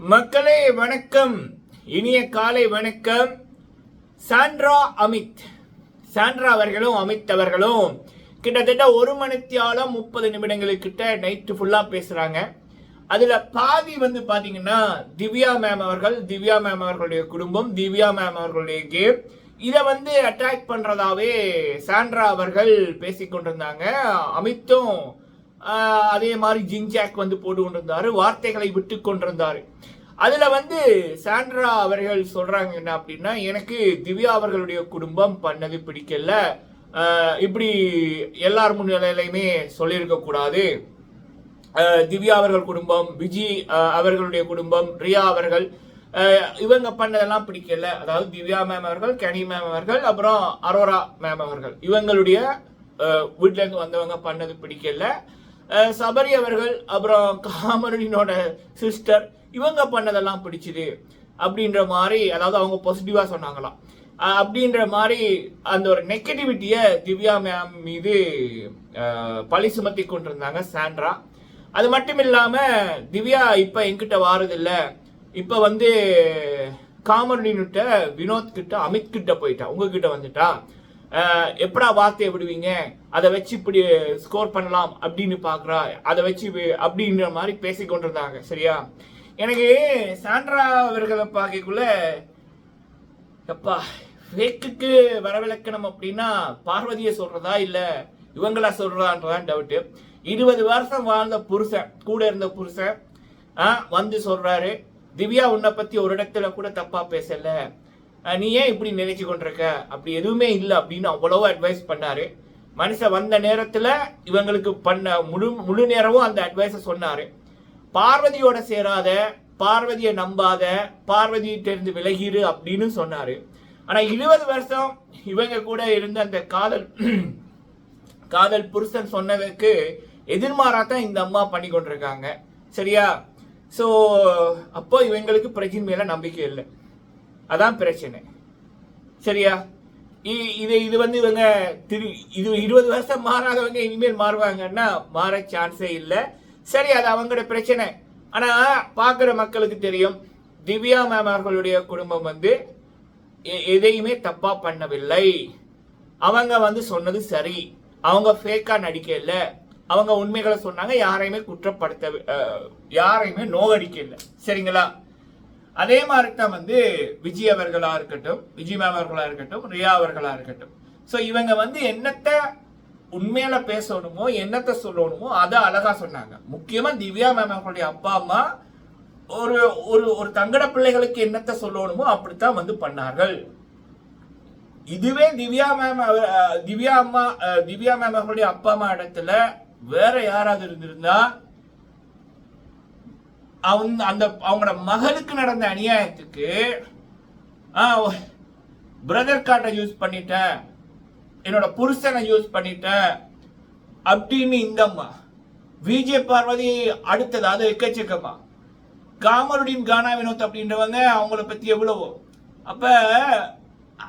மக்களே வணக்கம். இனிய காலை வணக்கம். சாண்ட்ரா அமித். சாண்ட்ரா அவர்களும் அமித் அவர்களும் கிட்டத்தட்ட ஒரு மணித்தியாலம் முப்பது நிமிடங்களுக்கிட்ட நைட்டு ஃபுல்லாக பேசுகிறாங்க அதில் பாதி வந்து பார்த்தீங்கன்னா திவ்யா மேம் அவர்கள் திவ்யா மேம் அவர்களுடைய குடும்பம் திவ்யா மேம் அவர்களுடைய கேம் இதை வந்து அட்டாக் பண்ணுறதாவே சாண்ட்ரா அவர்கள் பேசிக்கொண்டிருந்தாங்க அமித்தும் அதே மாதிரி ஜிங்ஜாக் வந்து போட்டு கொண்டிருந்தார் வார்த்தைகளை விட்டு கொண்டிருந்தார். அதில் வந்து சாண்ட்ரா அவர்கள் சொல்கிறாங்க என்ன அப்படின்னா எனக்கு திவ்யா அவர்களுடைய குடும்பம் பண்ணது பிடிக்கல. இப்படி எல்லார் முன்னிலையிலையுமே சொல்லியிருக்கக்கூடாது திவ்யா அவர்கள் குடும்பம் விஜி அவர்களுடைய குடும்பம் ரியா அவர்கள் இவங்க பண்ணதெல்லாம் பிடிக்கல. அதாவது திவ்யா மேம் அவர்கள் கனி மேம் அவர்கள் அப்புறம் அரோரா மேம் அவர்கள். இவங்களுடைய வீட்டிலேருந்து இருந்து வந்தவங்க பண்ணது பிடிக்கல. சபரி அவர்கள் அப்புறம் காமரனினோட சிஸ்டர் இவங்க பண்ணதெல்லாம் பிடிச்சிது அப்படின்ற மாதிரி அதாவது அவங்க பாசிட்டிவாக சொன்னாங்களாம். அப்படின்ற மாதிரி அந்த ஒரு நெகட்டிவிட்டியை திவ்யா மேம் மீது பழி சுமத்தி கொண்டிருந்தாங்க சாண்ட்ரா. அது மட்டும் இல்லாமல் திவ்யா இப்போ என்கிட்ட வாரதில்ல. இப்போ வந்து காமரனிட்ட வினோத் கிட்ட அமித் கிட்ட போயிட்டா உங்ககிட்ட வந்துட்டா. எப்படா வார்த்தையை விடுவீங்க? அதை வச்சு இப்படி ஸ்கோர் பண்ணலாம் அப்படின்னு பாக்குறா. அதை வச்சு அப்படின்ற மாதிரி பேசி கொண்டிருந்தாங்க சரியா? எனக்கு சாண்ட்ரா அவர்களை பார்க்கக்குள்ள எப்பா ஃபேக்குக்கு வரவிலக்கணம் அப்படின்னா பார்வதியை சொல்றதா இல்ல இவங்களா சொல்றதான்றதான் டவுட்டு இருபது வருஷம் வாழ்ந்த புருஷன் கூட இருந்த புருஷன் ஆ, வந்து சொல்றாரு திவ்யா உன்னை பத்தி ஒரு இடத்துல கூட தப்பா பேசல. நீ ஏன் இப்படி நினைச்சு கொண்டிருக்க? அப்படி எதுவுமே இல்லை அப்படின்னு அவ்வளவு அட்வைஸ் பண்ணாரு. மனுஷன் வந்த நேரத்துல இவங்களுக்கு பண்ண முழு முழு நேரமும் அந்த அட்வைஸை சொன்னாரு. பார்வதியோட சேராத பார்வதியை நம்பாத பார்வதியிட்டிருந்து விலகிடு அப்படின்னு சொன்னாரு. ஆனா இருபது வருஷம் இவங்க கூட இருந்த அந்த காதல் காதல் புருஷன் சொன்னதுக்கு எதிர்மாறா தான் இந்த அம்மா பண்ணி கொண்டிருக்காங்க. சரியா? ஸோ அப்போ இவங்களுக்கு பிரஜின் மேல நம்பிக்கை இல்லை. அதான் பிரச்சனை. சரியா? இது இது வந்து இவங்க திரு இது இருபது வருஷம் மாறாதவங்க இனிமேல் மாறுவாங்கன்னா மாற சான்ஸே இல்லை. சரி அது அவங்களோட பிரச்சனை. ஆனால் பார்க்குற மக்களுக்கு தெரியும் திவ்யா மேம் அவர்களுடைய குடும்பம் வந்து எ- எதையுமே தப்பாக பண்ணவில்லை. அவங்க வந்து சொன்னது சரி. அவங்க ஃபேக்காக நடிக்கல அவங்க உண்மைகளை சொன்னாங்க யாரையுமே குற்றப்படுத்த யாரையுமே நோகடிக்கல சரிங்களா? அதே மாதிரி தான் வந்து விஜய் அவர்களா இருக்கட்டும் விஜய் மேம் அவர்களா இருக்கட்டும் ரியா அவர்களா இருக்கட்டும். ஸோ இவங்க வந்து என்னத்தை உண்மையில பேசணுமோ என்னத்தை சொல்லணுமோ அதை அழகா சொன்னாங்க. முக்கியமா திவ்யா மேம் அவர்களுடைய அப்பா அம்மா ஒரு ஒரு ஒரு தங்கட பிள்ளைகளுக்கு என்னத்தை சொல்லணுமோ அப்படித்தான் வந்து பண்ணார்கள். இதுவே திவ்யா மேம் திவ்யா அம்மா திவ்யா மேம் அவர்களுடைய அப்பா அம்மா இடத்துல வேற யாராவது இருந்திருந்தா அவங்க அந்த அவங்களோட மகளுக்கு நடந்த அநியாயத்துக்கு பிரதர் கார்டை யூஸ் பண்ணிட்டேன் என்னோட புருஷனை யூஸ் பண்ணிட்டேன் அப்படின்னு இந்த அம்மா விஜய் பார்வதி அடுத்தது அது எக்கச்சக்கமா. காமருடின் கானா வினோத் அப்படின்றவங்க அவங்கள பத்தி எவ்வளவோ. அப்ப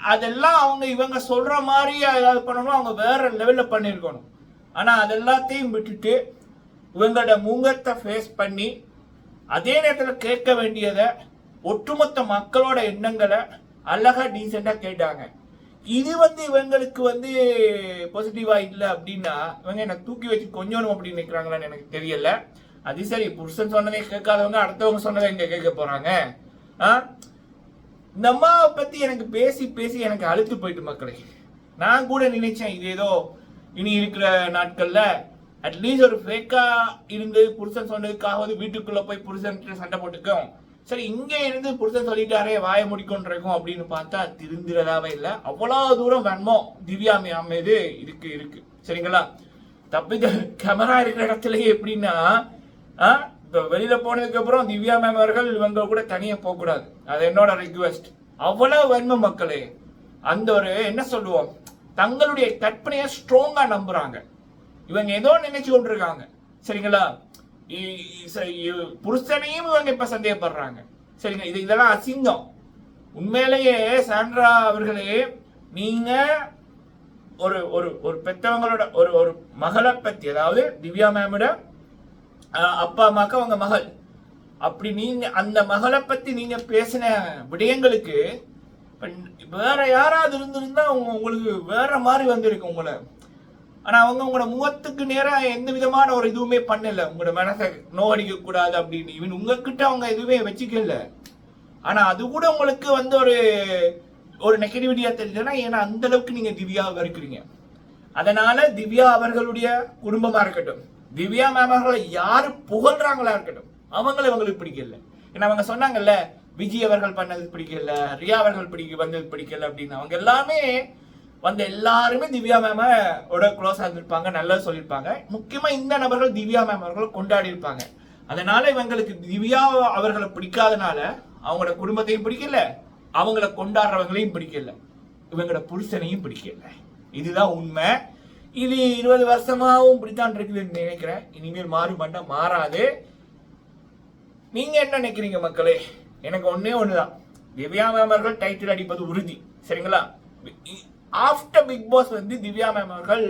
அதெல்லாம் அவங்க இவங்க சொல்ற மாதிரி ஏதாவது பண்ணணும் அவங்க வேற லெவல்ல பண்ணியிருக்கணும் ஆனா அதெல்லாத்தையும் விட்டுட்டு இவங்களோட முகத்தை ஃபேஸ் பண்ணி அதே நேரத்தில் கேட்க வேண்டியதை ஒட்டுமொத்த மக்களோட எண்ணங்களை அழகா டீசெண்டாக கேட்டாங்க. இது வந்து இவங்களுக்கு வந்து பாசிட்டிவா இல்லை அப்படின்னா இவங்க என்னை தூக்கி வச்சு கொஞ்சம் அப்படின்னு நிற்கிறாங்களான்னு எனக்கு தெரியல. அது சரி புருஷன் சொன்னதை கேட்காதவங்க அடுத்தவங்க சொன்னதை இங்கே கேட்க போறாங்க. ஆ? இந்த அம்மாவை பத்தி எனக்கு பேசி பேசி எனக்கு அழுத்து போயிட்டு மக்களே. நான் கூட நினைச்சேன் இது ஏதோ இனி இருக்கிற நாட்கள்ல அட்லீஸ்ட் ஒரு ஃபேக்கா இருந்து புருஷன் சொன்னதுக்காவது வீட்டுக்குள்ள போய் புருஷன் சண்டை போட்டுக்கும். சரி இங்க இருந்து புருஷன் சொல்லிட்டாரே வாய முடிக்கொண்டிருக்கும் அப்படின்னு பார்த்தா திருந்துறதாவே இல்லை. அவ்வளவு தூரம் வன்மம் திவ்யா மேம் மீது இருக்கு இருக்கு. சரிங்களா? தப்பித கேமரா இருக்கிற இடத்துல எப்படின்னா ஆ, இப்ப வெளியில போனதுக்கு அப்புறம் திவ்யா மேம் அவர்கள் இவங்க கூட தனியா போக கூடாது அது என்னோட ரிக்வெஸ்ட் அவ்வளவு வன்ம மக்களே. அந்த ஒரு என்ன சொல்லுவோம்? தங்களுடைய கற்பனையை ஸ்ட்ராங்கா நம்புறாங்க. இவங்க ஏதோ நினைச்சு கொண்டிருக்காங்க. சரிங்களா? இ- புருஷனையும் இவங்க இப்ப சந்தேகப்படுறாங்க. சரிங்க இது இதெல்லாம் அசிங்கம். உண்மையிலேயே சாண்ட்ரா அவர்களே நீங்க ஒரு ஒரு ஒரு பெத்தவங்களோட ஒரு ஒரு மகளை பத்தி அதாவது திவ்யா மேமோட அஹ், அப்பா அம்மாக்கு அவங்க மகள். அப்படி நீங்க அந்த மகளை பத்தி நீங்க பேசின விடயங்களுக்கு வேற யாராவது இருந்திருந்தா அவங்க உங்களுக்கு வேற மாதிரி வந்திருக்கு உங்களை. ஆனா அவங்க உங்களோட முகத்துக்கு நேரம் எந்த விதமான ஒரு இதுவுமே பண்ணல. உங்களோட மனசை நோவடிக்க கூடாது அப்படின்னு. இவன் உங்ககிட்ட அவங்க எதுவுமே வச்சுக்கல. ஆனா அது கூட உங்களுக்கு வந்து ஒரு ஒரு நெகட்டிவிட்டியா தெரிஞ்சதுன்னா ஏன்னா அந்த அளவுக்கு நீங்க திவ்யாவை இருக்கிறீங்க அதனால திவ்யா அவர்களுடைய குடும்பமா இருக்கட்டும். திவ்யா மேம் அவர்களை யாரு புகழ்றாங்களா இருக்கட்டும். அவங்கள இவங்களுக்கு பிடிக்கல. ஏன்னா அவங்க சொன்னாங்கல்ல விஜய் அவர்கள் பண்ணது பிடிக்கல ரியா அவர்கள் பிடிக்க வந்தது பிடிக்கல அப்படின்னு. அவங்க எல்லாமே வந்த எல்லாருமே திவ்யா மேம ஓட க்ளோஸா இருந்திருப்பாங்க நல்லது சொல்லியிருப்பாங்க. முக்கியமா இந்த நபர்கள் திவ்யா மேம் அவர்களை கொண்டாடி இருப்பாங்க. அதனால இவங்களுக்கு திவ்யா அவர்களை பிடிக்காதனால அவங்களோட குடும்பத்தையும் பிடிக்கல அவங்கள கொண்டாடுறவங்களையும் பிடிக்கல இவங்களோட புருஷனையும் பிடிக்கல. இதுதான் உண்மை. இது இருபது வருஷமாவும் இப்படித்தான் இருக்குதுன்னு நினைக்கிறேன். இனிமேல் மாறுபண்டா மாறாது. நீங்க என்ன நினைக்கிறீங்க மக்களே? எனக்கு ஒன்னே ஒண்ணுதான். திவ்யா மேம் அவர்கள் டைட்டில் அடிப்பது உறுதி. சரிங்களா? ஆஃப்டர் பிக் பாஸ் வந்து திவ்யா மேம் அவர்கள்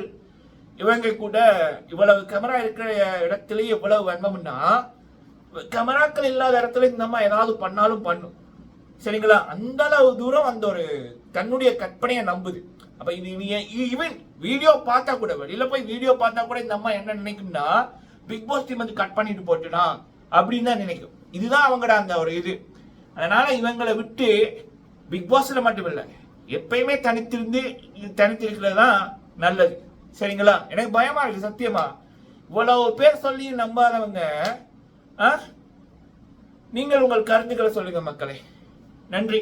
இவங்க கூட இவ்வளவு கேமரா இருக்கிற இடத்துலயே இவ்வளவு வன்மம்னா கேமராக்கள் இல்லாத இடத்துல இந்த அம்மா ஏதாவது பண்ணாலும் பண்ணும். சரிங்களா? அந்த அளவு தூரம் அந்த ஒரு தன்னுடைய கற்பனையை நம்புது. அப்ப இது ஈவன் வீடியோ பார்த்தா கூட வெளியில போய் வீடியோ பார்த்தா கூட இந்த அம்மா என்ன நினைக்கும்னா பிக் பாஸ் டீம் வந்து கட் பண்ணிட்டு போட்டுனா அப்படின்னு தான் நினைக்கும். இதுதான் அவங்களோட அந்த ஒரு இது. அதனால இவங்களை விட்டு பிக் பாஸ்ல மட்டும் இல்லை எப்பயுமே தனித்திருந்து தனித்திருக்கிறது தான் நல்லது. சரிங்களா? எனக்கு பயமா இருக்கு சத்தியமா. இவ்வளவு பேர் சொல்லி நம்பாதவங்க நீங்கள் உங்கள் கருத்துக்களை சொல்லுங்க மக்களே. நன்றி.